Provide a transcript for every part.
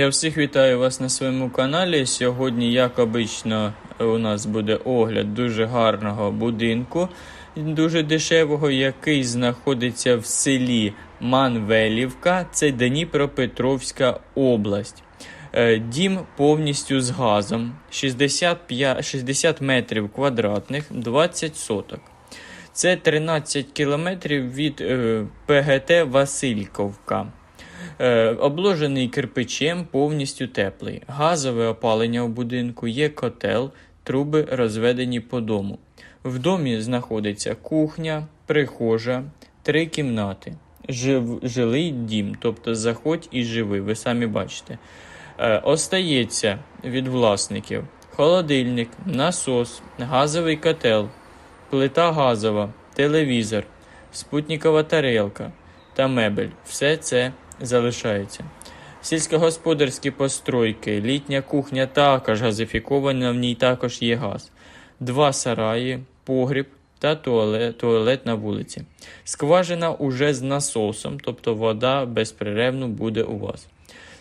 Я всіх вітаю вас на своєму каналі. Сьогодні, як обично, у нас буде огляд дуже гарного будинку, дуже дешевого, який знаходиться в селі Манвелівка, це Дніпропетровська область. Е, Дім повністю з газом, 65, 60 метрів квадратних, 20 соток. Це 13 кілометрів від е, ПГТ Васильковка. Е, обложений кирпичем, повністю теплий. Газове опалення у будинку, є котел, труби розведені по дому. В домі знаходиться кухня, прихожа, три кімнати. Жив, жилий дім, тобто заходь і живи, ви самі бачите. Е, остається від власників холодильник, насос, газовий котел, плита газова, телевізор, спутникова тарелка та мебель. Все це залишається. Сільськогосподарські постройки, літня кухня також газифікована, в ній також є газ. Два сараї, погріб та туалет, туалет на вулиці. Скважина уже з насосом, тобто вода безперервно буде у вас.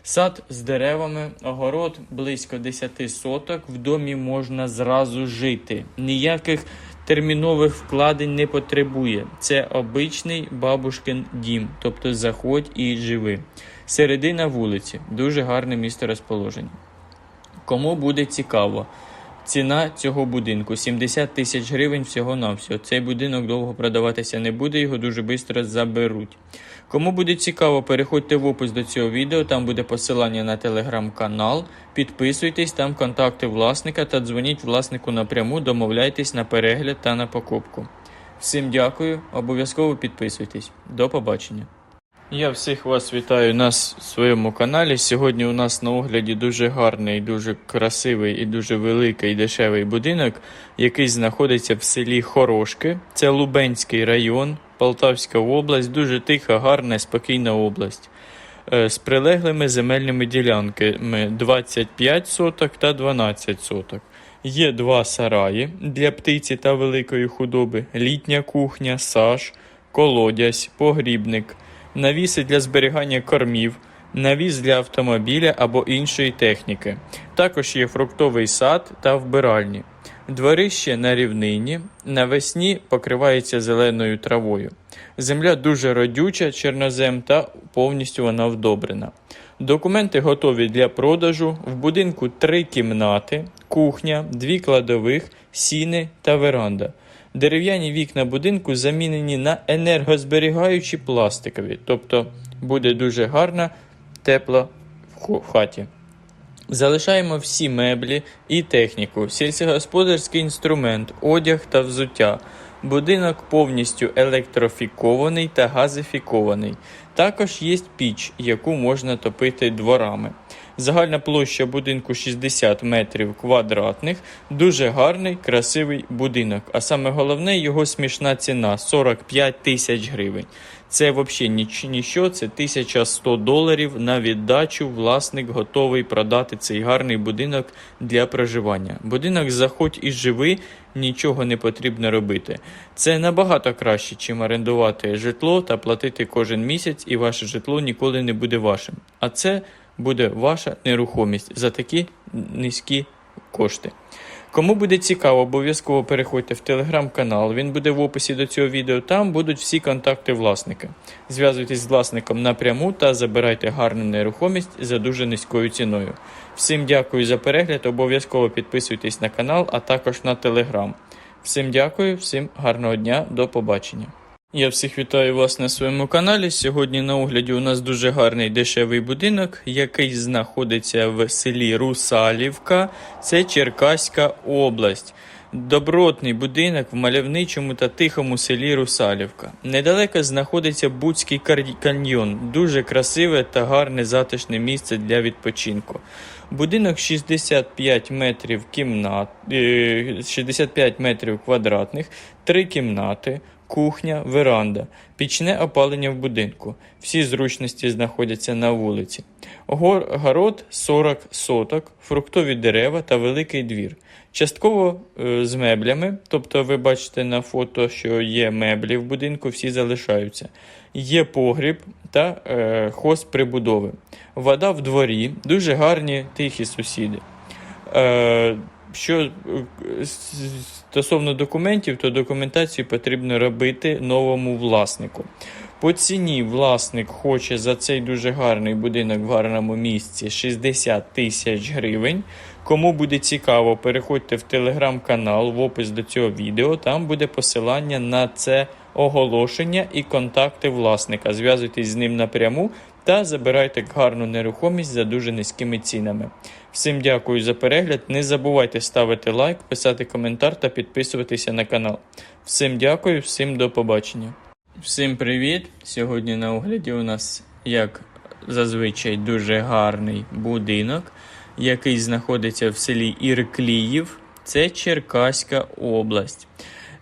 Сад з деревами, огород близько 10 соток. В домі можна зразу жити. Ніяких термінових вкладень не потребує. Це обичний бабушкин дім, тобто заходь і живи. Середина вулиці, дуже гарне місце розположення. Кому буде цікаво, ціна цього будинку 70 тисяч гривень всього на всього. Цей будинок довго продаватися не буде, його дуже швидко заберуть. Кому буде цікаво, переходьте в опис до цього відео, там буде посилання на телеграм-канал. Підписуйтесь, там контакти власника та дзвоніть власнику напряму, домовляйтесь на перегляд та на покупку. Всім дякую, обов'язково підписуйтесь. До побачення. Я всіх вас вітаю на своєму каналі. Сьогодні у нас на огляді дуже гарний, дуже красивий і дуже великий дешевий будинок, який знаходиться в селі Хорошки. Це Лубенський район, Полтавська область, дуже тиха, гарна, спокійна область. Е, З прилеглими земельними ділянками 25 соток та 12 соток. Є два сараї для птиці та великої худоби, літня кухня, саж, колодязь, погрібник, навіси для зберігання кормів, навіс для автомобіля або іншої техніки. Також є фруктовий сад та вбиральні. Дворище на рівнині, навесні покривається зеленою травою. Земля дуже родюча, чорнозем та повністю вона вдобрена. Документи готові для продажу. В будинку три кімнати, кухня, дві кладових, сіни та веранда. Дерев'яні вікна будинку замінені на енергозберігаючі пластикові, тобто буде дуже гарна, тепла в хаті. Залишаємо всі меблі і техніку, сільськогосподарський інструмент, одяг та взуття. Будинок повністю електрофікований та газифікований. Також є піч, яку можна топити дворами. Загальна площа будинку 60 метрів квадратних. Дуже гарний, красивий будинок. А саме головне його смішна ціна 45 тисяч гривень. Це взагалі ніч, ніщо, це 1100 доларів на віддачу. Власник готовий продати цей гарний будинок для проживання. Будинок заходь і живи, нічого не потрібно робити. Це набагато краще, чим орендувати житло та платити кожен місяць, і ваше житло ніколи не буде вашим. А це буде ваша нерухомість за такі низькі кошти. Кому буде цікаво, обов'язково переходьте в телеграм-канал. Він буде в описі до цього відео. Там будуть всі контакти власника. Зв'язуйтесь з власником напряму та забирайте гарну нерухомість за дуже низькою ціною. Всім дякую за перегляд. Обов'язково підписуйтесь на канал, а також на телеграм. Всім дякую, всім гарного дня, до побачення. Я всіх вітаю вас на своєму каналі. Сьогодні на огляді у нас дуже гарний дешевий будинок, який знаходиться в селі Русалівка, це Черкаська область. Добротний будинок в мальовничому та тихому селі Русалівка. Недалеко знаходиться Буцький каньйон, дуже красиве та гарне затишне місце для відпочинку. Будинок 65 метрів кімнат, е, 65 метрів квадратних, три кімнати, кухня, веранда, пічне опалення в будинку. Всі зручності знаходяться на вулиці. Гор, город 40 соток, фруктові дерева та великий двір. Частково е, з меблями, тобто ви бачите на фото, що є меблі в будинку, всі залишаються. Є погріб та е, хозприбудови. Вода в дворі, дуже гарні тихі сусіди. Е, що е, стосовно документів, то документацію потрібно робити новому власнику. По ціні власник хоче за цей дуже гарний будинок в гарному місці 60 тисяч гривень. Кому буде цікаво, переходьте в телеграм-канал в опис до цього відео. Там буде посилання на це оголошення і контакти власника. Зв'язуйтесь з ним напряму та забирайте гарну нерухомість за дуже низькими цінами. Всім дякую за перегляд. Не забувайте ставити лайк, писати коментар та підписуватися на канал. Всім дякую, всім до побачення. Всім привіт! Сьогодні на огляді у нас, як зазвичай, дуже гарний будинок, який знаходиться в селі Іркліїв. Це Черкаська область.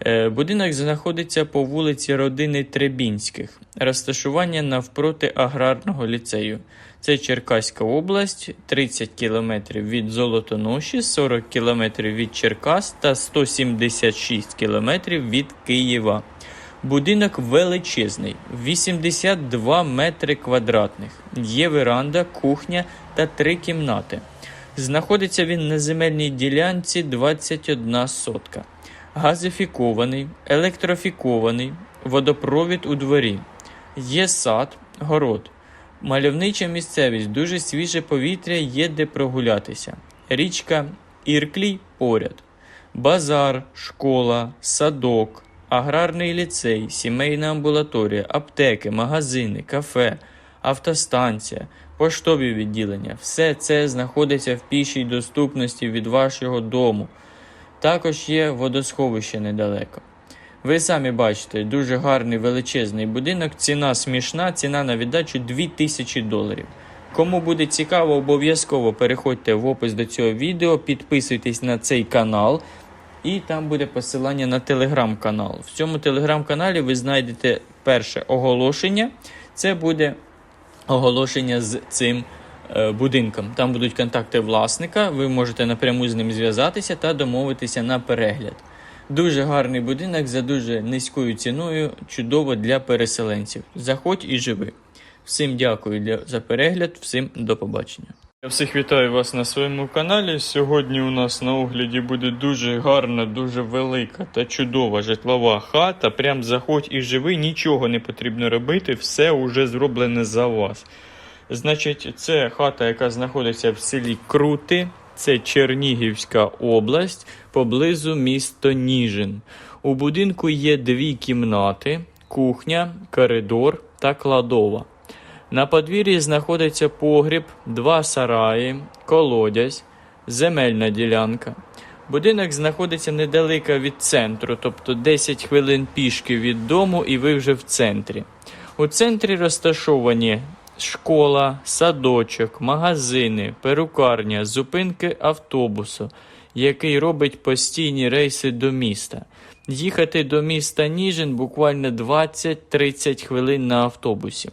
Е, Будинок знаходиться по вулиці Родини Требінських, розташування навпроти аграрного ліцею. Це Черкаська область, 30 км від Золотоноші, 40 км від Черкас та 176 км від Києва. Будинок величезний, 82 метри квадратних. Є веранда, кухня та три кімнати. Знаходиться він на земельній ділянці 21 сотка. Газифікований, електрофікований, водопровід у дворі. Є сад, город. Мальовнича місцевість, дуже свіже повітря, є де прогулятися. Річка Ірклій поряд. Базар, школа, садок, аграрний ліцей, сімейна амбулаторія, аптеки, магазини, кафе, автостанція, поштові відділення. Все це знаходиться в пішій доступності від вашого дому. Також є водосховище недалеко. Ви самі бачите, дуже гарний величезний будинок. Ціна смішна, ціна на віддачу 2000 доларів. Кому буде цікаво, обов'язково переходьте в опис до цього відео, підписуйтесь на цей канал, і там буде посилання на телеграм-канал. В цьому телеграм-каналі ви знайдете перше оголошення. Це буде оголошення з цим е, будинком. Там будуть контакти власника. Ви можете напряму з ним зв'язатися та домовитися на перегляд. Дуже гарний будинок за дуже низькою ціною, чудово для переселенців. Заходь і живи. Всім дякую за перегляд, всім до побачення. Я всіх вітаю вас на своєму каналі. Сьогодні у нас на огляді буде дуже гарна, дуже велика та чудова житлова хата. Прям заходь і живи, нічого не потрібно робити, все уже зроблене за вас. Значить, це хата, яка знаходиться в селі Крути, це Чернігівська область, поблизу місто Ніжин. У будинку є дві кімнати, кухня, коридор та кладова. На подвір'ї знаходиться погріб, два сараї, колодязь, земельна ділянка. Будинок знаходиться недалеко від центру, тобто 10 хвилин пішки від дому, і ви вже в центрі. У центрі розташовані школа, садочок, магазини, перукарня, зупинки автобусу, який робить постійні рейси до міста. Їхати до міста Ніжин буквально 20-30 хвилин на автобусі.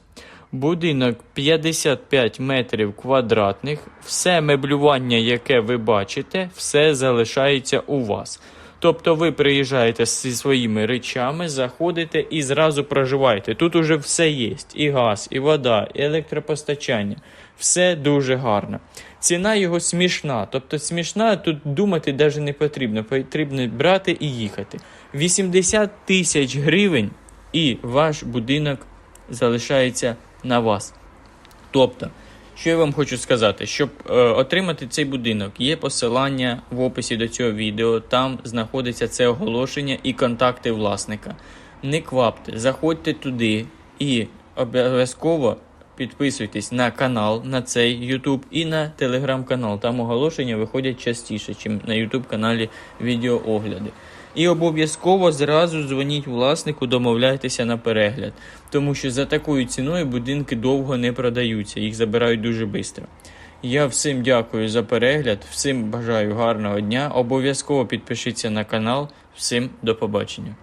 Будинок 55 метрів квадратних, все меблювання, яке ви бачите, все залишається у вас. Тобто ви приїжджаєте зі своїми речами, заходите і зразу проживаєте. Тут уже все є: і газ, і вода, і електропостачання. Все дуже гарно. Ціна його смішна. Тобто смішна, тут думати навіть не потрібно. Потрібно брати і їхати. 80 тисяч гривень, і ваш будинок залишається на вас. Тобто, що я вам хочу сказати, щоб е, отримати цей будинок, є посилання в описі до цього відео. Там знаходиться це оголошення і контакти власника. Не квапте, заходьте туди і обов'язково підписуйтесь на канал, на цей YouTube і на телеграм-канал. Там оголошення виходять частіше, ніж на YouTube каналі відеоогляди. І обов'язково зразу дзвоніть власнику, домовляйтеся на перегляд, тому що за такою ціною будинки довго не продаються, їх забирають дуже швидко. Я всім дякую за перегляд, всім бажаю гарного дня. Обов'язково підпишіться на канал. Всім до побачення.